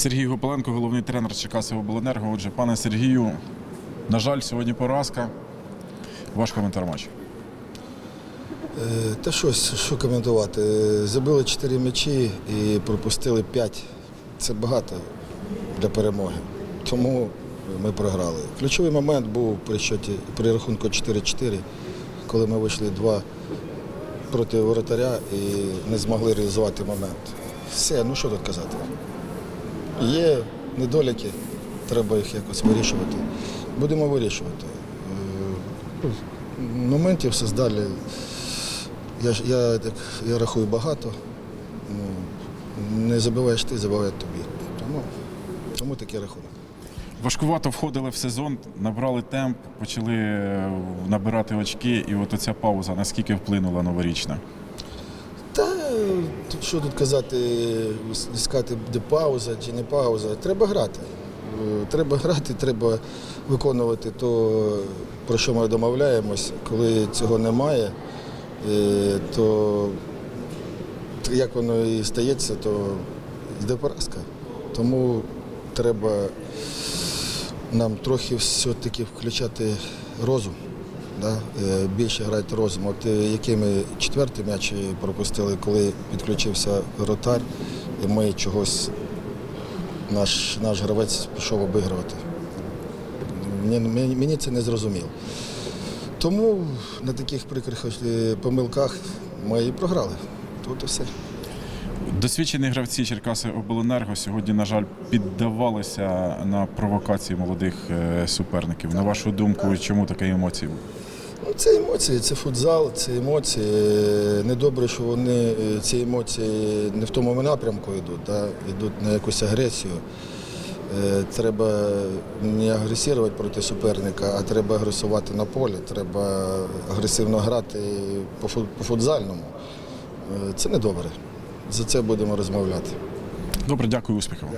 Сергій Гопаленко, головний тренер Черкасів обленерго. Отже, пане Сергію, на жаль, сьогодні поразка. Ваш коментар матчу. Е, Та щось, що коментувати. Е, Забили 4 м'ячі і пропустили 5. Це багато для перемоги. Тому ми програли. Ключовий момент був при счеті при рахунку 4-4, коли ми вийшли два проти воротаря і не змогли реалізувати момент. Все, ну що тут казати. Є недоліки, треба їх якось вирішувати. Будемо вирішувати. Е, Моментів создали я, я, так, я рахую багато. Ну, не забиваєш ти, забивають тобі. Тому, тому такий рахунок. Важкувато входили в сезон, набрали темп, почали е, набирати очки, і от оця пауза наскільки вплинула новорічна. Та тут що тут казати, сказати, де пауза чи не пауза. Треба грати. Е, Треба грати, треба виконувати то, про що ми домовляємось. Коли цього немає, е, то як воно і стається, то йде поразка. Тому треба нам трохи все-таки включати розум. Да? е, Більше грати розум. От який ми четвертий м'яч пропустили, коли підключився ротар, і ми чогось, наш, наш гравець пішов обігрувати. Мені це не зрозуміло. Тому на таких прикрих е, помилках ми і програли. Тут і все. Досвідчені гравці Черкаси обленерго сьогодні, на жаль, піддавалися на провокації молодих е, суперників. На вашу думку, чому такі емоції? Ну, Це емоції, це футзал, це емоції. Недобре, що вони е, ці емоції не в тому напрямку йдуть, да? йдуть на якусь агресію. Е, Треба не агресувати проти суперника, а треба агресувати на полі, треба агресивно грати по футзальному. Це недобре. За це будемо розмовляти. Добре, дякую, успіхів. вам.